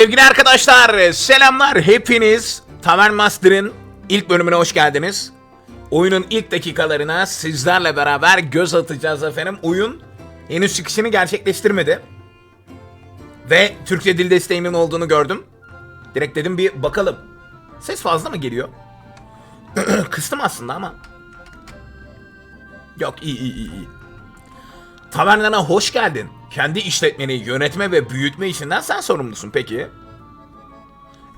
Sevgili arkadaşlar, selamlar hepiniz. Tavern Master'ın ilk bölümüne hoş geldiniz. Oyunun ilk dakikalarına sizlerle beraber göz atacağız efendim. Oyun henüz çıkışını gerçekleştirmedi. Ve Türkçe dil desteğinin olduğunu gördüm. Direkt dedim bir bakalım. Ses fazla mı geliyor? Kıstım aslında ama. Yok iyi iyi iyi. Tavernana hoş geldin. Kendi işletmeni yönetme ve büyütme işinden sen sorumlusun peki.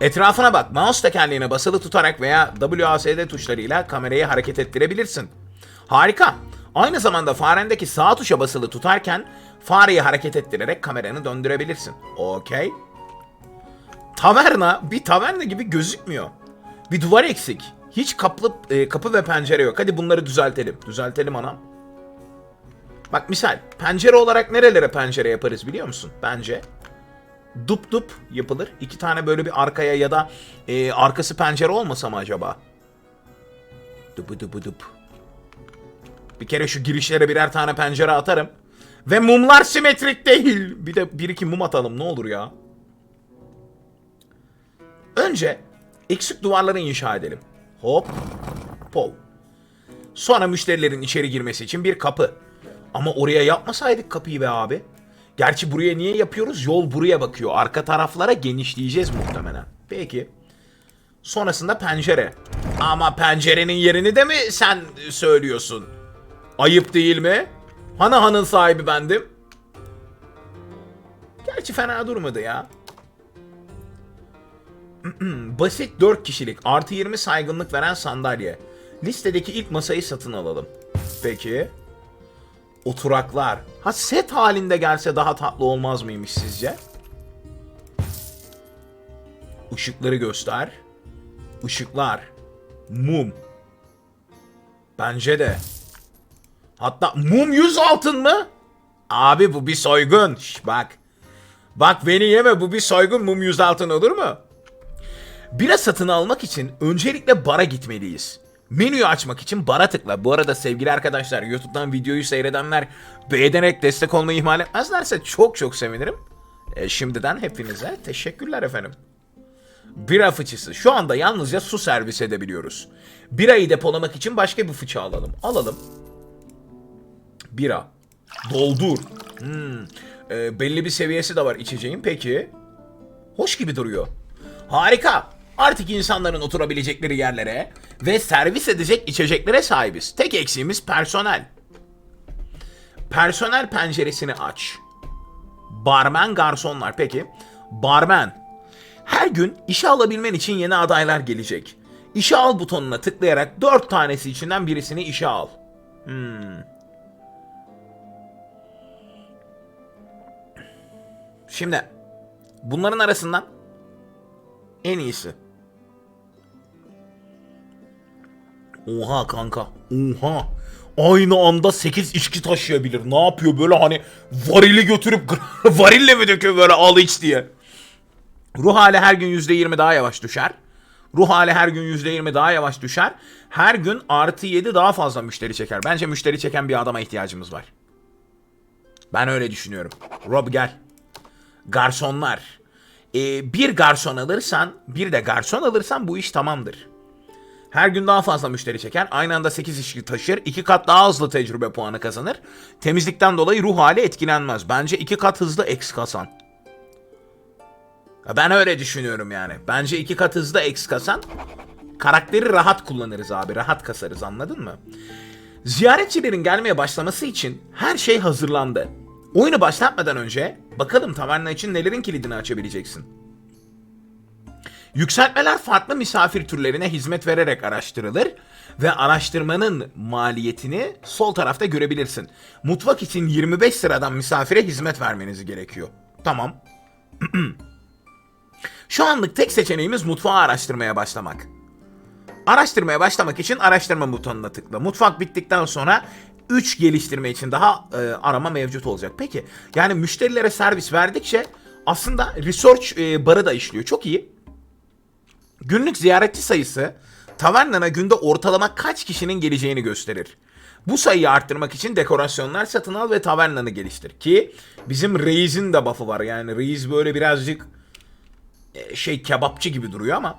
Etrafına bak. Mouse tekerleğine basılı tutarak veya WASD tuşlarıyla kamerayı hareket ettirebilirsin. Harika. Aynı zamanda farendeki sağ tuşa basılı tutarken fareyi hareket ettirerek kameranı döndürebilirsin. Okey. Taverna bir taverna gibi gözükmüyor. Bir duvar eksik. Hiç kaplı, e, kapı ve pencere yok. Hadi bunları düzeltelim. Düzeltelim anam. Bak misal pencere olarak nerelere pencere yaparız biliyor musun? Bence dup dup yapılır. İki tane böyle bir arkaya ya da e, arkası pencere olmasa mı acaba? Dupu dupu dup. Bir kere şu girişlere birer tane pencere atarım. Ve mumlar simetrik değil. Bir de bir iki mum atalım ne olur ya. Önce eksik duvarları inşa edelim. Hop. Pov. Sonra müşterilerin içeri girmesi için bir kapı. Ama oraya yapmasaydık kapıyı be abi. Gerçi buraya niye yapıyoruz? Yol buraya bakıyor. Arka taraflara genişleyeceğiz muhtemelen. Peki. Sonrasında pencere. Ama pencerenin yerini de mi sen söylüyorsun? Ayıp değil mi? Hana hanın sahibi bendim. Gerçi fena durmadı ya. Basit 4 kişilik artı 20 saygınlık veren sandalye. Listedeki ilk masayı satın alalım. Peki. Oturaklar. Ha set halinde gelse daha tatlı olmaz mıymış sizce? Işıkları göster. Işıklar. Mum. Bence de. Hatta mum yüz altın mı? Abi bu bir soygun. Şş, bak. Bak beni yeme bu bir soygun mum yüz altın olur mu? Bira satın almak için öncelikle bara gitmeliyiz. Menüyü açmak için bara tıkla. Bu arada sevgili arkadaşlar YouTube'dan videoyu seyredenler beğenerek destek olmayı ihmal etmezlerse çok çok sevinirim. E, şimdiden hepinize teşekkürler efendim. Bira fıçısı. Şu anda yalnızca su servis edebiliyoruz. Birayı depolamak için başka bir fıçı alalım. Alalım. Bira. Doldur. Hmm. E, belli bir seviyesi de var içeceğin. Peki. Hoş gibi duruyor. Harika. Artık insanların oturabilecekleri yerlere ve servis edecek içeceklere sahibiz. Tek eksiğimiz personel. Personel penceresini aç. Barmen garsonlar peki. Barmen. Her gün işe alabilmen için yeni adaylar gelecek. İşe al butonuna tıklayarak 4 tanesi içinden birisini işe al. Hmm. Şimdi bunların arasından en iyisi. Oha kanka. Oha. Aynı anda 8 içki taşıyabilir. Ne yapıyor böyle hani varili götürüp varille mi döküyor böyle al iç diye. Ruh hali her gün %20 daha yavaş düşer. Ruh hali her gün %20 daha yavaş düşer. Her gün artı 7 daha fazla müşteri çeker. Bence müşteri çeken bir adama ihtiyacımız var. Ben öyle düşünüyorum. Rob gel. Garsonlar. Ee, bir garson alırsan, bir de garson alırsan bu iş tamamdır. Her gün daha fazla müşteri çeker. Aynı anda 8 işçi taşır. 2 kat daha hızlı tecrübe puanı kazanır. Temizlikten dolayı ruh hali etkilenmez. Bence 2 kat hızlı X kasan. Ben öyle düşünüyorum yani. Bence 2 kat hızlı X kasan. Karakteri rahat kullanırız abi. Rahat kasarız anladın mı? Ziyaretçilerin gelmeye başlaması için her şey hazırlandı. Oyunu başlatmadan önce bakalım taverna için nelerin kilidini açabileceksin. Yükseltmeler farklı misafir türlerine hizmet vererek araştırılır ve araştırmanın maliyetini sol tarafta görebilirsin. Mutfak için 25 sıradan misafire hizmet vermeniz gerekiyor. Tamam. Şu anlık tek seçeneğimiz mutfağı araştırmaya başlamak. Araştırmaya başlamak için araştırma butonuna tıkla. Mutfak bittikten sonra 3 geliştirme için daha e, arama mevcut olacak. Peki yani müşterilere servis verdikçe aslında research e, barı da işliyor. Çok iyi. Günlük ziyaretçi sayısı tavernana günde ortalama kaç kişinin geleceğini gösterir. Bu sayıyı arttırmak için dekorasyonlar satın al ve tavernanı geliştir. Ki bizim Reis'in de buff'ı var. Yani Reis böyle birazcık böyle şey kebapçı gibi duruyor ama.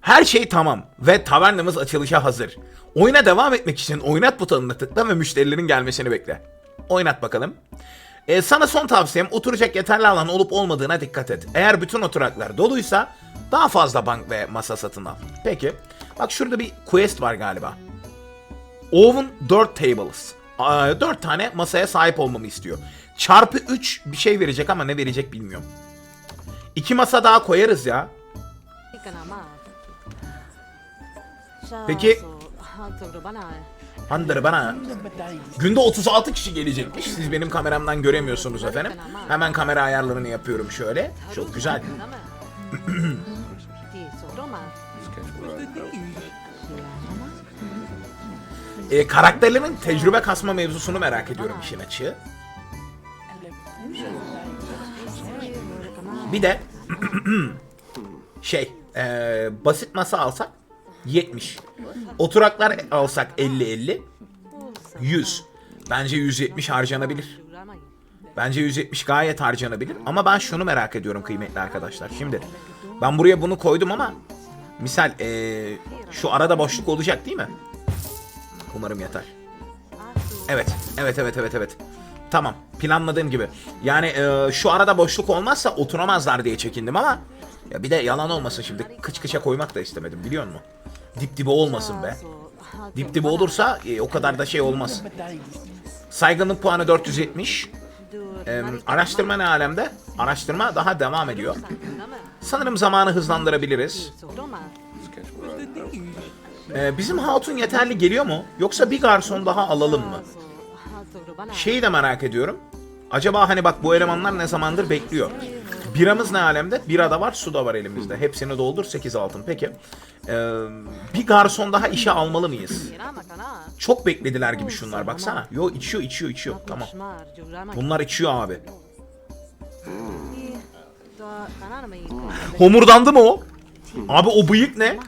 Her şey tamam ve tavernamız açılışa hazır. Oyuna devam etmek için oynat butonuna tıkla ve müşterilerin gelmesini bekle. Oynat bakalım. Ee, sana son tavsiyem oturacak yeterli alan olup olmadığına dikkat et. Eğer bütün oturaklar doluysa daha fazla bank ve masa satın al. Peki. Bak şurada bir quest var galiba. Oven 4 tables. 4 tane masaya sahip olmamı istiyor. Çarpı 3 bir şey verecek ama ne verecek bilmiyorum. İki masa daha koyarız ya. Peki- Handır bana. Günde 36 kişi gelecekmiş. Siz benim kameramdan göremiyorsunuz efendim. Hemen kamera ayarlarını yapıyorum şöyle. Çok güzel. E, karakterlerin tecrübe kasma mevzusunu merak ediyorum işin açığı. Bir de şey e, basit masa alsak 70. Oturaklar alsak 50-50. 100. Bence 170 harcanabilir. Bence 170 gayet harcanabilir. Ama ben şunu merak ediyorum kıymetli arkadaşlar. Şimdi ben buraya bunu koydum ama misal eee, şu arada boşluk olacak değil mi? Umarım yeter. Evet. Evet evet evet evet. Tamam. Planladığım gibi. Yani eee, şu arada boşluk olmazsa oturamazlar diye çekindim ama ya bir de yalan olmasın şimdi kıç kıça koymak da istemedim biliyor musun? Dip dibe olmasın be. Dip dibe olursa e, o kadar da şey olmaz. Saygınlık puanı 470. Ee, araştırma ne alemde? Araştırma daha devam ediyor. Sanırım zamanı hızlandırabiliriz. Ee, bizim hatun yeterli geliyor mu? Yoksa bir garson daha alalım mı? Şeyi de merak ediyorum. Acaba hani bak bu elemanlar ne zamandır bekliyor. Biramız ne alemde? Bira da var, su da var elimizde. Hepsini doldur 8 altın. Peki. Ee, bir garson daha işe almalı mıyız? Çok beklediler gibi şunlar baksana. Yo içiyor içiyor içiyor. Tamam. Bunlar içiyor abi. Homurdandı mı o? Abi o bıyık ne?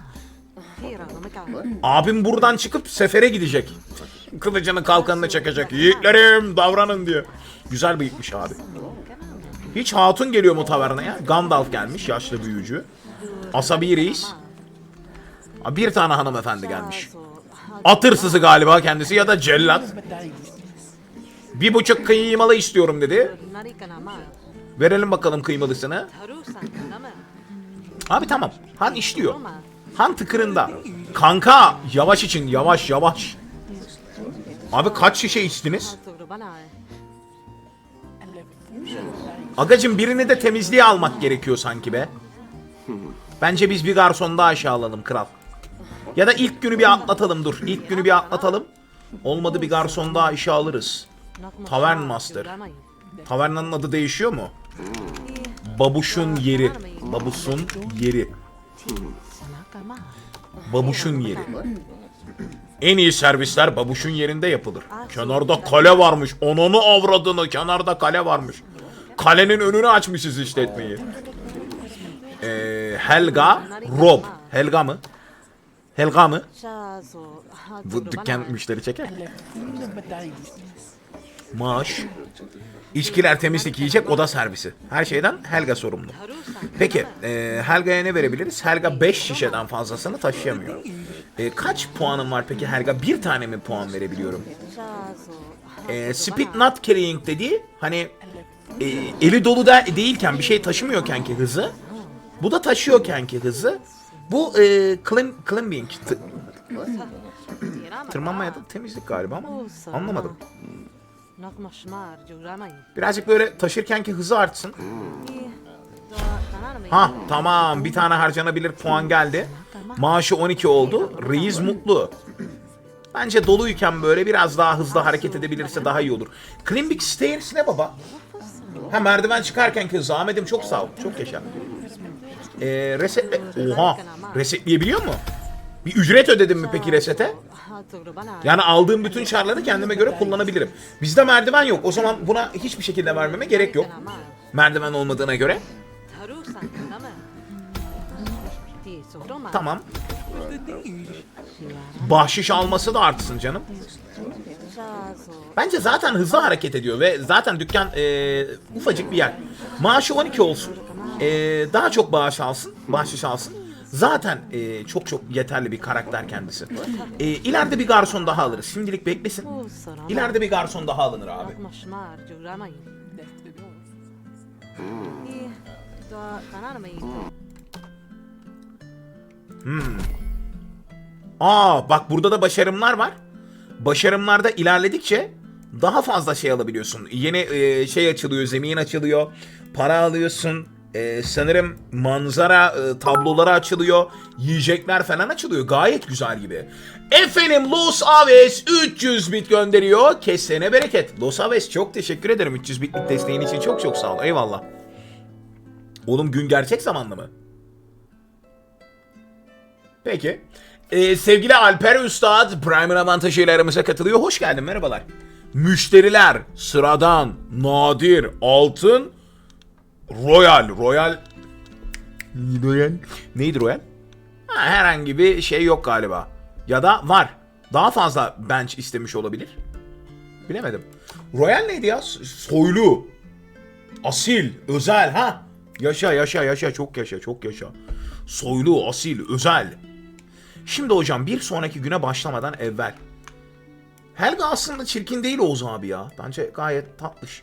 Abim buradan çıkıp sefere gidecek. Kılıcını kalkanını çekecek. Yiğitlerim davranın diye. Güzel bıyıkmış abi. Hiç hatun geliyor mu tavernaya? Gandalf gelmiş yaşlı büyücü. Asabi reis. Bir tane hanımefendi gelmiş. At hırsızı galiba kendisi ya da cellat. Bir buçuk kıymalı istiyorum dedi. Verelim bakalım kıymalısını. Abi tamam. Han işliyor. Han tıkırında. Kanka yavaş için yavaş yavaş. Abi kaç şişe içtiniz? Agacım birini de temizliğe almak gerekiyor sanki be. Bence biz bir garson daha aşağı alalım kral. Ya da ilk günü bir atlatalım dur. İlk günü bir atlatalım. Olmadı bir garson daha işe alırız. Tavern Master. Tavernanın adı değişiyor mu? Babuş'un yeri. Babuş'un yeri. Babuş'un yeri. En iyi servisler Babuş'un yerinde yapılır. Kenarda kale varmış. Onunu avradını kenarda kale varmış. Kalenin önünü açmışız işletmeyi. Ee, Helga, Rob. Helga mı? Helga mı? Bu dükkan müşteri çeker. Maaş. İçkiler temizlik yiyecek oda servisi. Her şeyden Helga sorumlu. Peki e, Helga'ya ne verebiliriz? Helga 5 şişeden fazlasını taşıyamıyor. E, kaç puanım var peki Helga? Bir tane mi puan verebiliyorum? E, speed not carrying dediği hani e, eli dolu da değilken bir şey taşımıyorken ki hızı. Bu da taşıyorken ki hızı. Bu e, clim, climbing. T- tırmanma ya da temizlik galiba ama anlamadım. Birazcık böyle taşırkenki hızı artsın. Ha tamam bir tane harcanabilir puan geldi. Maaşı 12 oldu. Reis mutlu. Bence doluyken böyle biraz daha hızlı hareket edebilirse daha iyi olur. Climbing Stairs ne baba? Ha merdiven çıkarken ki hızı. Ahmet'im çok sağ ol. Çok yaşa. Ee, resetle... Oha. Resetleyebiliyor mu? Bir ücret ödedim mi peki resete? Yani aldığım bütün çarları kendime göre kullanabilirim. Bizde merdiven yok. O zaman buna hiçbir şekilde vermeme gerek yok. Merdiven olmadığına göre. Tamam. Bahşiş alması da artsın canım. Bence zaten hızlı hareket ediyor ve zaten dükkan eee, ufacık bir yer. Maaşı 12 olsun. e, daha çok bağış alsın, bahşiş alsın. Zaten e, çok çok yeterli bir karakter kendisi. E, ileride bir garson daha alırız. Şimdilik beklesin. İleride bir garson daha alınır abi. Da kanarmayın. Aa bak burada da başarımlar var. Başarımlarda ilerledikçe daha fazla şey alabiliyorsun. Yeni e, şey açılıyor, zemin açılıyor. Para alıyorsun. E, sanırım manzara e, tabloları açılıyor. Yiyecekler falan açılıyor. Gayet güzel gibi. Efendim Los Aves 300 bit gönderiyor. Kesene bereket. Los Aves çok teşekkür ederim 300 bitlik desteğin için. Çok çok sağ ol. Eyvallah. Oğlum gün gerçek zamanlı mı? Peki. Ee, sevgili Alper Üstad Primer avantajıyla aramıza katılıyor. Hoş geldin merhabalar. Müşteriler sıradan, nadir, altın, royal. Royal... Royal? Neydi royal? Ha, herhangi bir şey yok galiba. Ya da var. Daha fazla bench istemiş olabilir. Bilemedim. Royal neydi ya? Soylu. Asil, özel ha. Yaşa yaşa yaşa çok yaşa çok yaşa. Soylu, asil, özel. Şimdi hocam bir sonraki güne başlamadan evvel. Helga aslında çirkin değil Oğuz abi ya. Bence gayet tatlış.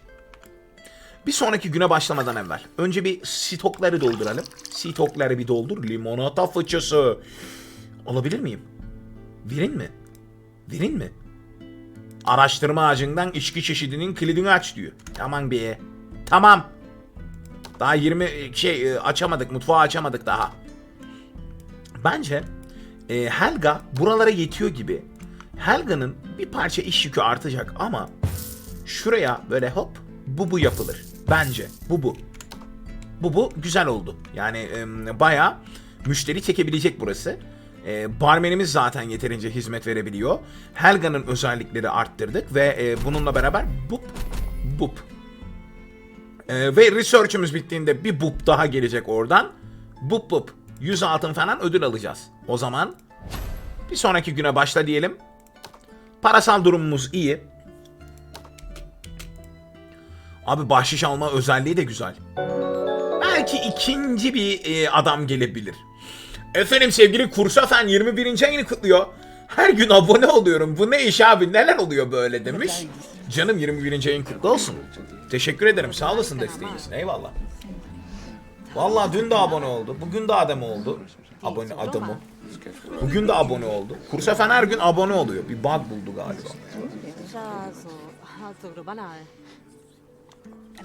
Bir sonraki güne başlamadan evvel. Önce bir stokları dolduralım. Stokları bir doldur. Limonata fıçısı. Alabilir miyim? Verin mi? Verin mi? Araştırma ağacından içki çeşidinin kilidini aç diyor. Tamam be. Tamam. Daha 20 şey e, açamadık. Mutfağı açamadık daha. Bence e, Helga buralara yetiyor gibi. Helga'nın bir parça iş yükü artacak ama şuraya böyle hop bu bu yapılır. Bence bu bu. Bu bu güzel oldu. Yani e, bayağı müşteri çekebilecek burası. E, barmenimiz zaten yeterince hizmet verebiliyor. Helga'nın özellikleri arttırdık ve e, bununla beraber bup bup. E, ve research'ımız bittiğinde bir bup daha gelecek oradan. Bup bup. 100 altın falan ödül alacağız. O zaman bir sonraki güne başla diyelim. Parasal durumumuz iyi. Abi bahşiş alma özelliği de güzel. Belki ikinci bir e, adam gelebilir. Efendim sevgili Kursafen 21. ayını kutluyor. Her gün abone oluyorum. Bu ne iş abi neler oluyor böyle demiş. Canım 21. ayın kutlu olsun. Teşekkür ederim sağ olasın desteğin eyvallah. Vallahi dün de abone oldu. Bugün de adam oldu. Abone adamı. Bugün de abone oldu. Kursafen her gün abone oluyor. Bir bug buldu galiba.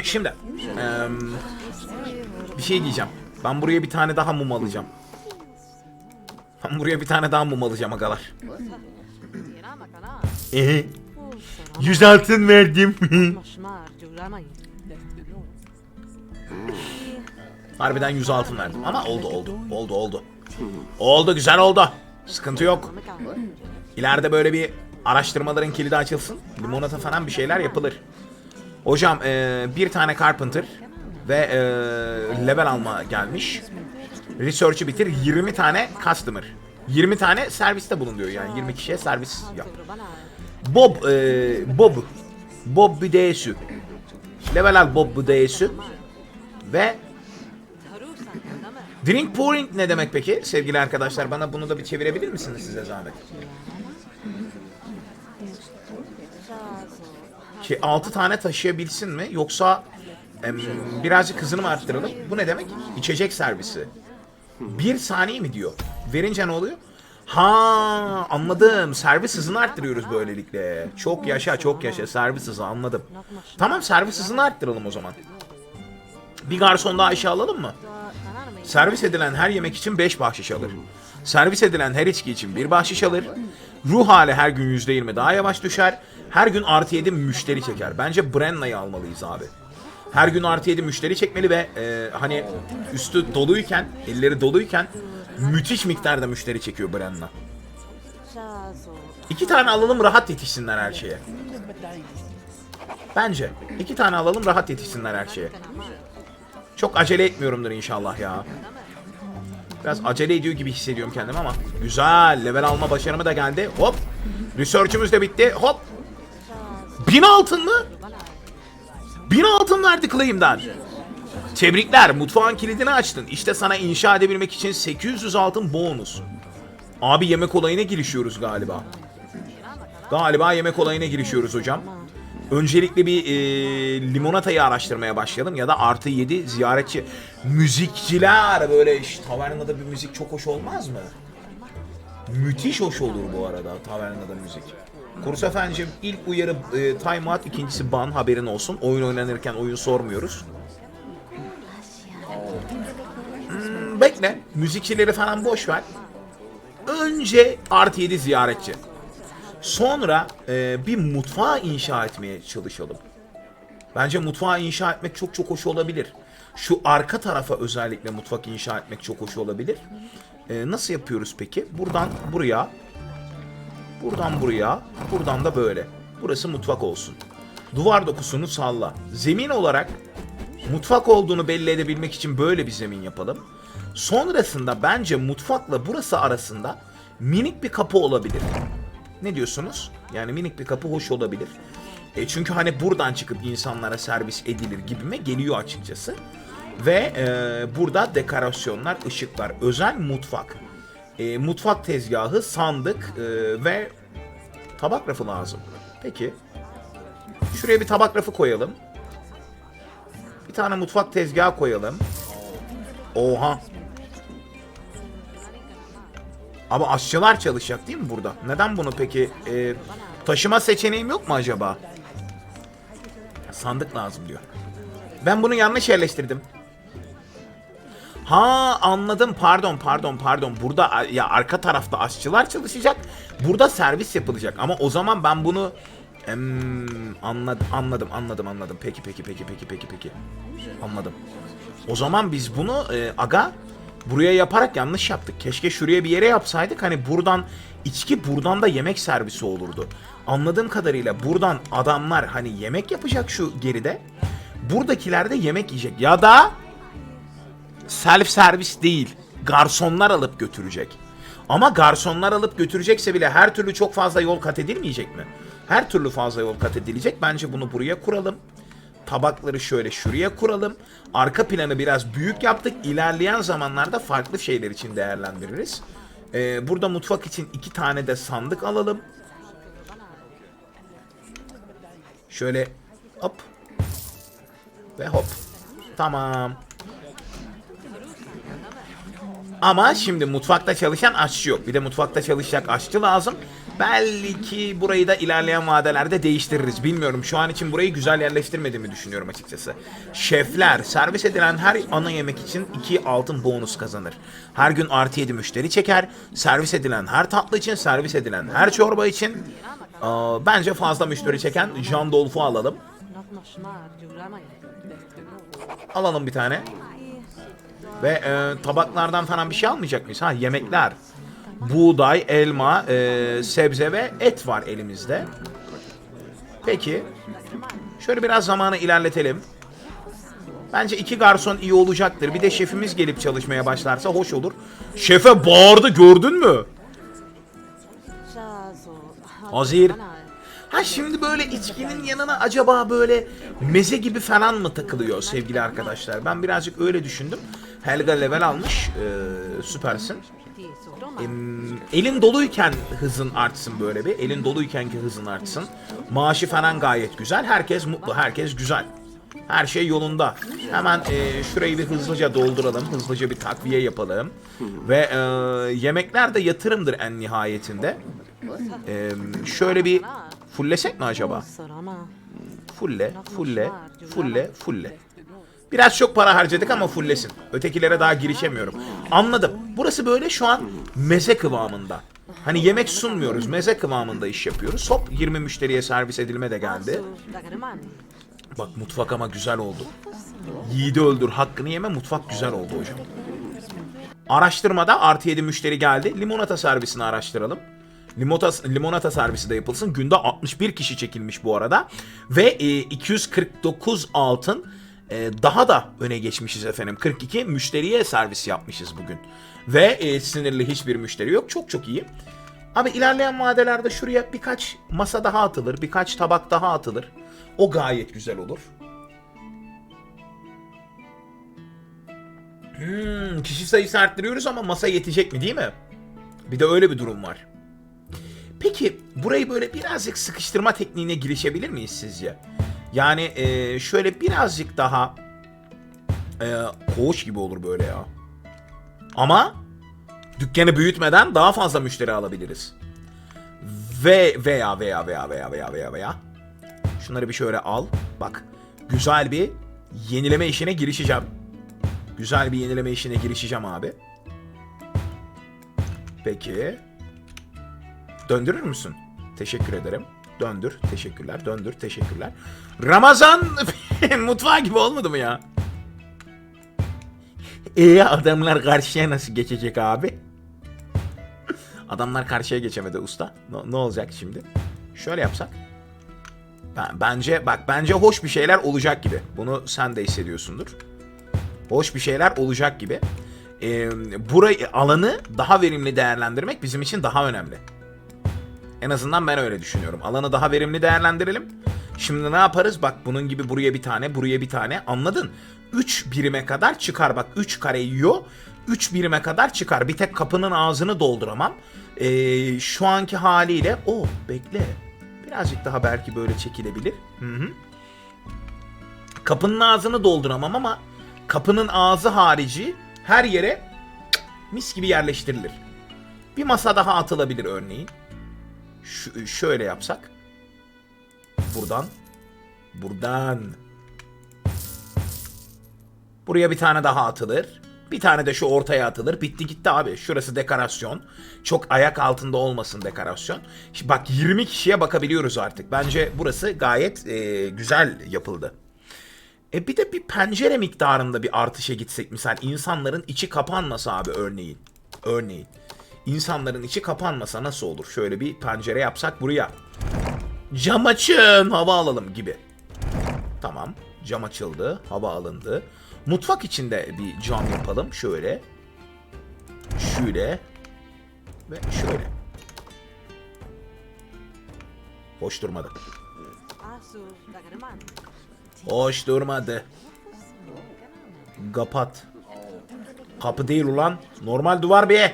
Şimdi bir şey diyeceğim. Ben buraya bir tane daha mum alacağım. Ben buraya bir tane daha mum alacağım agalar. Ehe. 100 altın verdim. Harbiden 100 altın verdim. Ama oldu oldu. Oldu oldu. Oldu güzel oldu. Sıkıntı yok. İleride böyle bir araştırmaların kilidi açılsın. Limonata falan bir şeyler yapılır. Hocam eee, bir tane carpenter ve eee, level alma gelmiş. Research'ı bitir 20 tane customer. 20 tane serviste bulun diyor yani 20 kişiye servis yap. Bob eee, Bob Bob Büdeyesu. Level al Bob Büdeyesu. Ve? Drink pouring ne demek peki sevgili arkadaşlar? Bana bunu da bir çevirebilir misiniz size zahmet? Ki 6 tane taşıyabilsin mi? Yoksa em, birazcık hızını mı arttıralım? Bu ne demek? İçecek servisi. Bir saniye mi diyor? Verince ne oluyor? Ha anladım. Servis hızını arttırıyoruz böylelikle. Çok yaşa çok yaşa servis hızı anladım. Tamam servis hızını arttıralım o zaman. Bir garson daha işe alalım mı? Servis edilen her yemek için 5 bahşiş alır. Servis edilen her içki için 1 bahşiş alır. Ruh hali her gün %20 daha yavaş düşer. Her gün artı 7 müşteri çeker. Bence Brenna'yı almalıyız abi. Her gün artı 7 müşteri çekmeli ve e, hani üstü doluyken, elleri doluyken müthiş miktarda müşteri çekiyor Brenna. İki tane alalım rahat yetişsinler her şeye. Bence. iki tane alalım rahat yetişsinler her şeye. Çok acele etmiyorumdur inşallah ya. Biraz acele ediyor gibi hissediyorum kendimi ama. Güzel. Level alma başarımı da geldi. Hop. Research'ümüz de bitti. Hop. Bin altın mı? Bin altın verdi claim'den. Tebrikler mutfağın kilidini açtın. İşte sana inşa edebilmek için 800 altın bonus. Abi yemek olayına girişiyoruz galiba. Galiba yemek olayına girişiyoruz hocam. Öncelikle bir e, limonatayı araştırmaya başlayalım ya da artı 7 ziyaretçi müzikçiler böyle iş, tavernada bir müzik çok hoş olmaz mı? Müthiş hoş olur bu arada tavernada müzik. Kurus efendim ilk uyarı e, time out ikincisi ban haberin olsun. Oyun oynanırken oyun sormuyoruz. Hmm, bekle müzikçileri falan boş ver. Önce artı 7 ziyaretçi. Sonra e, bir mutfağı inşa etmeye çalışalım. Bence mutfağı inşa etmek çok çok hoş olabilir. Şu arka tarafa özellikle mutfak inşa etmek çok hoş olabilir. E, nasıl yapıyoruz peki? Buradan buraya, buradan buraya, buradan da böyle. Burası mutfak olsun. Duvar dokusunu salla. Zemin olarak mutfak olduğunu belli edebilmek için böyle bir zemin yapalım. Sonrasında bence mutfakla burası arasında minik bir kapı olabilir. Ne diyorsunuz? Yani minik bir kapı hoş olabilir. E çünkü hani buradan çıkıp insanlara servis edilir gibime geliyor açıkçası. Ve e, burada dekorasyonlar, ışıklar, özel mutfak. E, mutfak tezgahı, sandık e, ve tabak rafı lazım. Peki. Şuraya bir tabak rafı koyalım. Bir tane mutfak tezgahı koyalım. Oha. Ama aşçılar çalışacak değil mi burada? Neden bunu peki e, taşıma seçeneğim yok mu acaba? Sandık lazım diyor. Ben bunu yanlış yerleştirdim. Ha anladım pardon pardon pardon burada ya arka tarafta aşçılar çalışacak burada servis yapılacak ama o zaman ben bunu Em, anladım anladım anladım anladım peki peki peki peki peki peki anladım o zaman biz bunu e, aga buraya yaparak yanlış yaptık keşke şuraya bir yere yapsaydık hani buradan içki buradan da yemek servisi olurdu anladığım kadarıyla buradan adamlar hani yemek yapacak şu geride buradakiler de yemek yiyecek ya da self servis değil. Garsonlar alıp götürecek. Ama garsonlar alıp götürecekse bile her türlü çok fazla yol kat edilmeyecek mi? Her türlü fazla yol kat edilecek. Bence bunu buraya kuralım. Tabakları şöyle şuraya kuralım. Arka planı biraz büyük yaptık. İlerleyen zamanlarda farklı şeyler için değerlendiririz. Ee, burada mutfak için iki tane de sandık alalım. Şöyle hop ve hop. Tamam. Ama şimdi mutfakta çalışan aşçı yok. Bir de mutfakta çalışacak aşçı lazım. Belki burayı da ilerleyen vadelerde değiştiririz. Bilmiyorum. Şu an için burayı güzel yerleştirmediğimi düşünüyorum açıkçası. Şefler servis edilen her ana yemek için 2 altın bonus kazanır. Her gün artı 7 müşteri çeker. Servis edilen her tatlı için, servis edilen her çorba için aa, bence fazla müşteri çeken Jean Dolf'u alalım. Alalım bir tane. Ve e, tabaklardan falan bir şey almayacak mıyız? Ha yemekler. Buğday, elma, e, sebze ve et var elimizde. Peki. Şöyle biraz zamanı ilerletelim. Bence iki garson iyi olacaktır. Bir de şefimiz gelip çalışmaya başlarsa hoş olur. Şefe bağırdı gördün mü? Hazır. Ha şimdi böyle içkinin yanına acaba böyle meze gibi falan mı takılıyor sevgili arkadaşlar? Ben birazcık öyle düşündüm. Helga level almış. Ee, süpersin. Elin doluyken hızın artsın böyle bir. Elin doluyken ki hızın artsın. Maaşı falan gayet güzel. Herkes mutlu. Herkes güzel. Her şey yolunda. Hemen e, şurayı bir hızlıca dolduralım. Hızlıca bir takviye yapalım. Ve e, yemekler de yatırımdır en nihayetinde. E, şöyle bir fullesek mi acaba? Fulle, fulle, fulle, fulle. Biraz çok para harcadık ama fullesin. Ötekilere daha girişemiyorum. Anladım. Burası böyle şu an meze kıvamında. Hani yemek sunmuyoruz. Meze kıvamında iş yapıyoruz. Hop 20 müşteriye servis edilme de geldi. Bak mutfak ama güzel oldu. Yiğidi öldür hakkını yeme mutfak güzel oldu hocam. Araştırmada artı 7 müşteri geldi. Limonata servisini araştıralım. Limonata, limonata servisi de yapılsın. Günde 61 kişi çekilmiş bu arada. Ve e, 249 altın e, daha da öne geçmişiz efendim. 42 müşteriye servis yapmışız bugün. Ve e, sinirli hiçbir müşteri yok. Çok çok iyi. Abi ilerleyen vadelerde şuraya birkaç masa daha atılır. Birkaç tabak daha atılır. O gayet güzel olur. Hmm, kişi sayısı arttırıyoruz ama masa yetecek mi değil mi? Bir de öyle bir durum var. Peki burayı böyle birazcık sıkıştırma tekniğine girişebilir miyiz sizce? Yani e, şöyle birazcık daha e, koğuş gibi olur böyle ya. Ama dükkanı büyütmeden daha fazla müşteri alabiliriz. Ve veya veya veya veya veya veya veya şunları bir şöyle al. Bak güzel bir yenileme işine girişeceğim. Güzel bir yenileme işine girişeceğim abi. Peki. Döndürür müsün? Teşekkür ederim. Döndür. Teşekkürler. Döndür. Teşekkürler. Ramazan mutfağı gibi olmadı mı ya? İyi adamlar karşıya nasıl geçecek abi? Adamlar karşıya geçemedi usta. Ne, ne olacak şimdi? Şöyle yapsak. Ben, bence bak bence hoş bir şeyler olacak gibi. Bunu sen de hissediyorsundur. Hoş bir şeyler olacak gibi. Ee, burayı alanı daha verimli değerlendirmek bizim için daha önemli. En azından ben öyle düşünüyorum. Alanı daha verimli değerlendirelim. Şimdi ne yaparız? Bak bunun gibi buraya bir tane, buraya bir tane. Anladın? 3 birime kadar çıkar. Bak 3 kare yiyor. 3 birime kadar çıkar. Bir tek kapının ağzını dolduramam. Ee, şu anki haliyle... o bekle. Birazcık daha belki böyle çekilebilir. Hı hı. Kapının ağzını dolduramam ama kapının ağzı harici her yere mis gibi yerleştirilir. Bir masa daha atılabilir örneğin. Şu, şöyle yapsak. Buradan. Buradan. Buraya bir tane daha atılır. Bir tane de şu ortaya atılır. Bitti gitti abi. Şurası dekorasyon. Çok ayak altında olmasın dekorasyon. Şimdi bak 20 kişiye bakabiliyoruz artık. Bence burası gayet e, güzel yapıldı. E bir de bir pencere miktarında bir artışa gitsek misal insanların içi kapanmasa abi örneğin. Örneğin. İnsanların içi kapanmasa nasıl olur? Şöyle bir pencere yapsak buraya. Cam açın hava alalım gibi. Tamam. Cam açıldı. Hava alındı. Mutfak içinde bir cam yapalım. Şöyle. Şöyle. Ve şöyle. Hoş durmadı. Hoş durmadı. Kapat. Kapı değil ulan. Normal duvar bir.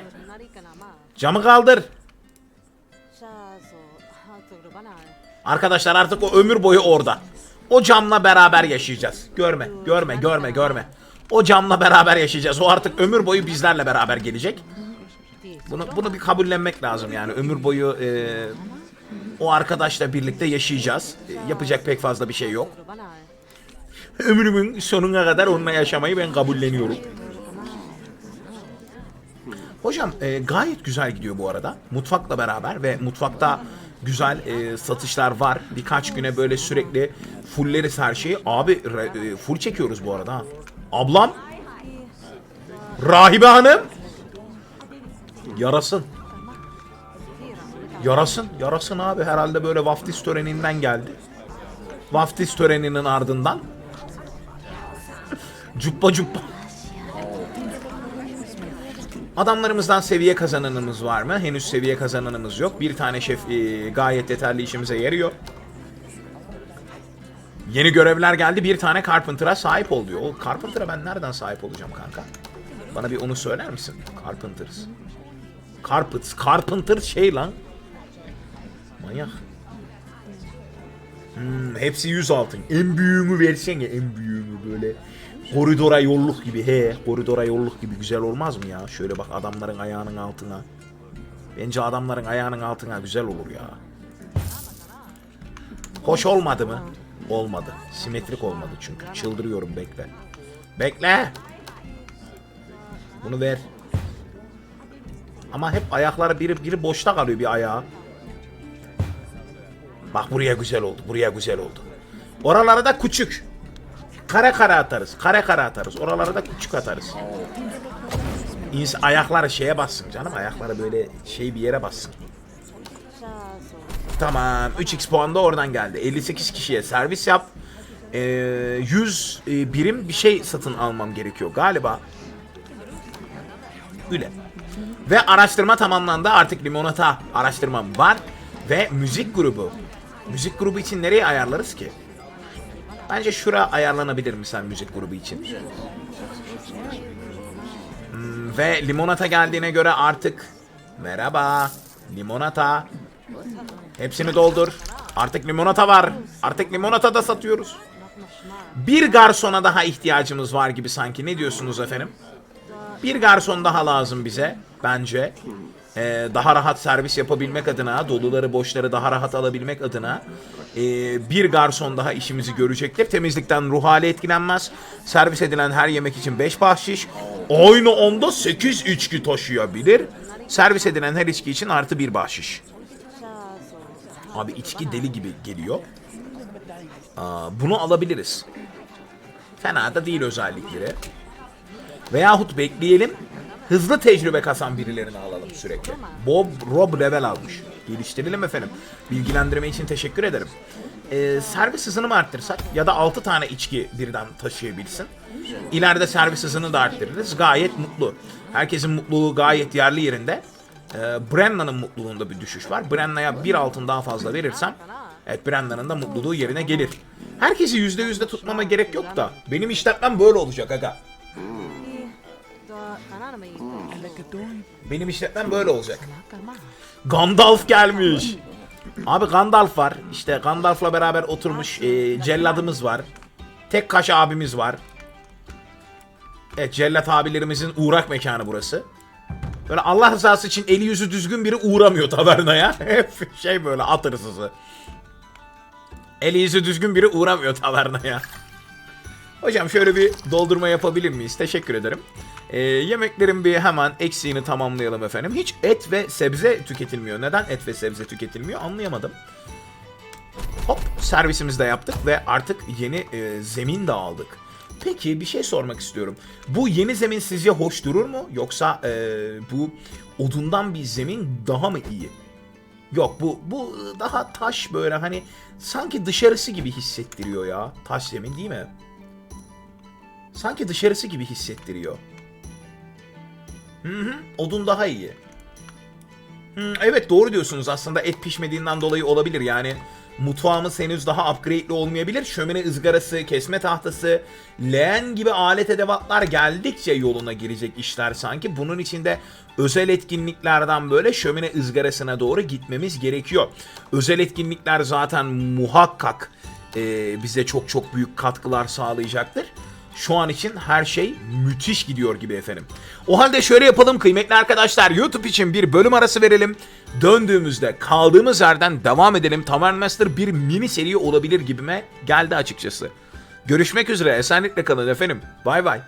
Camı kaldır. Arkadaşlar artık o ömür boyu orada. O camla beraber yaşayacağız. Görme, görme, görme, görme. O camla beraber yaşayacağız. O artık ömür boyu bizlerle beraber gelecek. Bunu bunu bir kabullenmek lazım yani. Ömür boyu e, o arkadaşla birlikte yaşayacağız. E, yapacak pek fazla bir şey yok. Ömrümün sonuna kadar onunla yaşamayı ben kabulleniyorum. Hocam e, gayet güzel gidiyor bu arada. Mutfakla beraber ve mutfakta güzel e, satışlar var. Birkaç güne böyle sürekli fulleriz her şeyi. Abi re- e, full çekiyoruz bu arada. Ablam. Rahibe hanım. Yarasın. Yarasın. Yarasın abi. Herhalde böyle vaftiz töreninden geldi. Vaftiz töreninin ardından. Cuppa cuppa. Adamlarımızdan seviye kazananımız var mı? Henüz seviye kazananımız yok. Bir tane şef e, gayet yeterli işimize yarıyor. Yeni görevler geldi. Bir tane Carpenter'a sahip ol diyor. O Carpenter'a ben nereden sahip olacağım kanka? Bana bir onu söyler misin? Carpenters. Carpets. Carpenter şey lan. Manyak. Hmm, hepsi 100 altın. En büyüğümü versene en büyüğümü böyle. Koridora yolluk gibi he. Koridora yolluk gibi güzel olmaz mı ya? Şöyle bak adamların ayağının altına. Bence adamların ayağının altına güzel olur ya. Hoş olmadı mı? Olmadı. Simetrik olmadı çünkü. Çıldırıyorum bekle. Bekle. Bunu ver. Ama hep ayakları biri biri boşta kalıyor bir ayağı. Bak buraya güzel oldu. Buraya güzel oldu. Oralara da küçük. Kare kare atarız. Kare kare atarız. Oralara da küçük atarız. İns ayakları şeye bassın canım. Ayakları böyle şey bir yere bassın. Tamam. 3x puan da oradan geldi. 58 kişiye servis yap. Ee, 100 e, birim bir şey satın almam gerekiyor galiba. Öyle. Ve araştırma tamamlandı. Artık limonata araştırmam var. Ve müzik grubu. Müzik grubu için nereye ayarlarız ki? Bence şura ayarlanabilir mi sen müzik grubu için? Hmm, ve limonata geldiğine göre artık... Merhaba. Limonata. Hepsini doldur. Artık limonata var. Artık limonata da satıyoruz. Bir garsona daha ihtiyacımız var gibi sanki. Ne diyorsunuz efendim? Bir garson daha lazım bize bence. Ee, daha rahat servis yapabilmek adına, doluları boşları daha rahat alabilmek adına ee, bir garson daha işimizi görecektir. Temizlikten ruh hali etkilenmez. Servis edilen her yemek için 5 bahşiş. Aynı anda 8 içki taşıyabilir. Servis edilen her içki için artı bir bahşiş. Abi içki deli gibi geliyor. Aa, bunu alabiliriz. Fena da değil özellikleri. Veyahut bekleyelim. Hızlı tecrübe kasan birilerini alalım sürekli. Bob Rob level almış. Geliştirelim efendim. Bilgilendirme için teşekkür ederim. Ee, servis hızını mı arttırsak ya da 6 tane içki birden taşıyabilsin. İleride servis hızını da arttırırız. Gayet mutlu. Herkesin mutluluğu gayet yerli yerinde. Ee, Brennan'ın mutluluğunda bir düşüş var. Brenna'ya bir altın daha fazla verirsem Evet Brennan'ın da mutluluğu yerine gelir. Herkesi yüzde yüzde tutmama gerek yok da benim işletmem böyle olacak aga. Benim işletmem böyle olacak. Gandalf gelmiş. Abi Gandalf var. İşte Gandalf'la beraber oturmuş e, celladımız var. Tek kaş abimiz var. Evet cellat abilerimizin uğrak mekanı burası. Böyle Allah rızası için eli yüzü düzgün biri uğramıyor tavernaya. Hep şey böyle at hırsızı. Eli yüzü düzgün biri uğramıyor tavernaya. Hocam şöyle bir doldurma yapabilir miyiz? Teşekkür ederim. Ee, yemeklerin bir hemen eksiğini tamamlayalım efendim. Hiç et ve sebze tüketilmiyor. Neden et ve sebze tüketilmiyor anlayamadım. Hop servisimizi de yaptık ve artık yeni e, zemin de aldık. Peki bir şey sormak istiyorum. Bu yeni zemin sizce hoş durur mu? Yoksa e, bu odundan bir zemin daha mı iyi? Yok bu bu daha taş böyle hani sanki dışarısı gibi hissettiriyor ya. Taş zemin değil mi? Sanki dışarısı gibi hissettiriyor. Hı hı, odun daha iyi. Hı, evet doğru diyorsunuz aslında et pişmediğinden dolayı olabilir yani. Mutfağımız henüz daha upgrade'li olmayabilir. Şömine ızgarası, kesme tahtası, leğen gibi alet edevatlar geldikçe yoluna girecek işler sanki. Bunun içinde özel etkinliklerden böyle şömine ızgarasına doğru gitmemiz gerekiyor. Özel etkinlikler zaten muhakkak e, bize çok çok büyük katkılar sağlayacaktır. Şu an için her şey müthiş gidiyor gibi efendim. O halde şöyle yapalım kıymetli arkadaşlar. YouTube için bir bölüm arası verelim. Döndüğümüzde kaldığımız yerden devam edelim. Tavern Master bir mini seri olabilir gibime geldi açıkçası. Görüşmek üzere. Esenlikle kalın efendim. Bay bay.